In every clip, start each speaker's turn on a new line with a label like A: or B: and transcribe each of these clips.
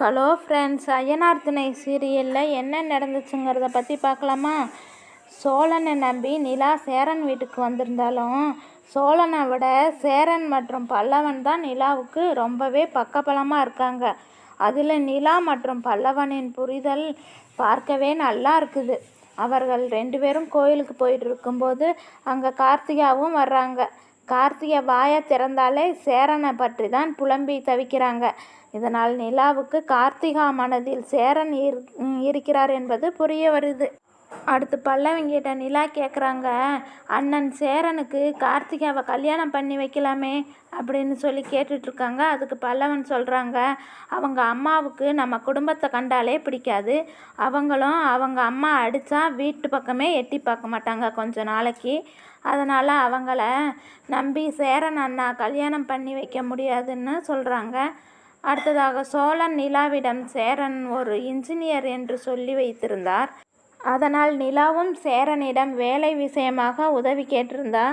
A: Hello friends Ayyanar துணை சீரியலில் என்ன நடந்துச்சுங்கிறத பற்றி பார்க்கலாமா சோழனை நம்பி நிலா சேரன் வீட்டுக்கு வந்திருந்தாலும் சோழனை விட சேரன் மற்றும் பல்லவன் தான் நிலாவுக்கு ரொம்பவே பக்கபலமாக இருக்காங்க. அதில் நிலா மற்றும் பல்லவனின் புரிதல் பார்க்கவே நல்லா இருக்குது. அவர்கள் ரெண்டு பேரும் கோயிலுக்கு போயிட்டு இருக்கும்போது அங்கே கார்த்திகாவும் வர்றாங்க. கார்த்திகை வாயை திறந்தாலே சேரனை பற்றி தான் புலம்பி தவிக்கிறாங்க. இதனால் நிலாவுக்கு கார்த்திகா மனதில் சேரன் இருக்கிறார் என்பது புரிய வருது. அடுத்து பல்லவங்கிட்ட நிலா கேட்குறாங்க அண்ணன் சேரனுக்கு கார்த்திகாவை கல்யாணம் பண்ணி வைக்கலாமே அப்படின்னு சொல்லி கேட்டுட்ருக்காங்க. அதுக்கு பல்லவன் சொல்கிறாங்க அவங்க அம்மாவுக்கு நம்ம குடும்பத்தை கண்டாலே பிடிக்காது. அவங்களும் அவங்க அம்மா அடித்தா வீட்டு பக்கமே எட்டி பார்க்க மாட்டாங்க கொஞ்ச நாளைக்கு. அதனால் அவங்கள நம்பி சேரன் அண்ணா கல்யாணம் பண்ணி வைக்க முடியாதுன்னு சொல்கிறாங்க அடுத்ததாக சோழன் நிலாவிடம் சேரன் ஒரு இன்ஜினியர் என்று சொல்லி வைத்திருந்தார். அதனால் நிலாவும் சேரனிடம் வேலை விஷயமாக உதவி கேட்டிருந்தா.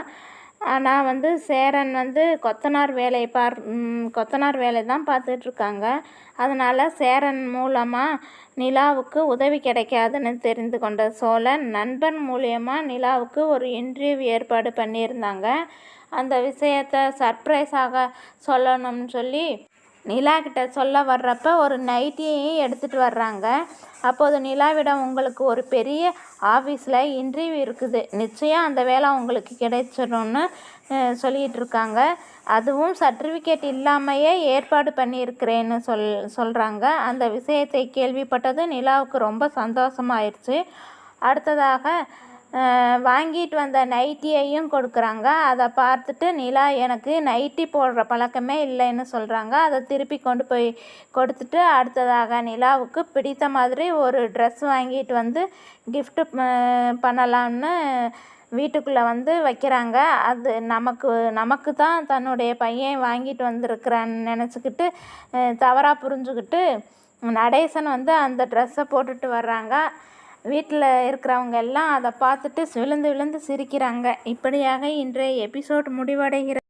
A: ஆனால் வந்து சேரன் வந்து கொத்தனார் வேலை பார் கொத்தனார் வேலை தான் பார்த்துட்ருக்காங்க. அதனால் சேரன் மூலமாக நிலாவுக்கு உதவி கிடைக்காதுன்னு தெரிந்து கொண்ட சோழன் நண்பன் மூலியமாக நிலாவுக்கு ஒரு இன்டர்வியூ ஏற்பாடு பண்ணியிருந்தாங்க. அந்த விஷயத்தை சர்ப்ரைஸாக சொல்லணும்னு சொல்லி நிலா கிட்ட சொல்ல வர்றப்ப ஒரு நைட்டியையும் எடுத்துகிட்டு வர்றாங்க. அப்போது நிலாவிடம் உங்களுக்கு ஒரு பெரிய ஆஃபீஸில் இன்டர்வியூ இருக்குது. நிச்சயம் அந்த வேலை உங்களுக்கு கிடைச்சிடும்னு சொல்லிகிட்டு இருக்காங்க அதுவும் சர்டிஃபிகேட் இல்லாமையே ஏற்பாடு பண்ணியிருக்கிறேன்னு சொல் சொல்கிறாங்க அந்த விஷயத்தை கேள்விப்பட்டது நிலாவுக்கு ரொம்ப சந்தோஷமாயிருச்சு. அடுத்ததாக வாங்கிட்டு வந்த நைட்டியையும் கொடுக்குறாங்க. அதை பார்த்துட்டு நிலா எனக்கு நைட்டி போடுற பழக்கமே இல்லைன்னு சொல்கிறாங்க அதை திருப்பி கொண்டு போய் கொடுத்துட்டு அடுத்ததாக நிலாவுக்கு பிடித்த மாதிரி ஒரு ட்ரெஸ் வாங்கிட்டு வந்து கிஃப்ட்டு பண்ணலாம்னு வீட்டுக்குள்ளே வந்து வைக்கிறாங்க. அது நமக்கு நமக்கு தான் தன்னுடைய பையன் வாங்கிட்டு வந்திருக்கிறான்னு நினச்சிக்கிட்டு தவறாக புரிஞ்சுக்கிட்டு நடேசன் வந்து அந்த ட்ரெஸ்ஸை போட்டுட்டு வர்றாங்க. வீட்டில் இருக்கிறவங்க எல்லாம் அதை பார்த்துட்டு விழுந்து விழுந்து சிரிக்கிறாங்க. இப்படியாக இன்றைய எபிசோட் முடிவடைகிறது.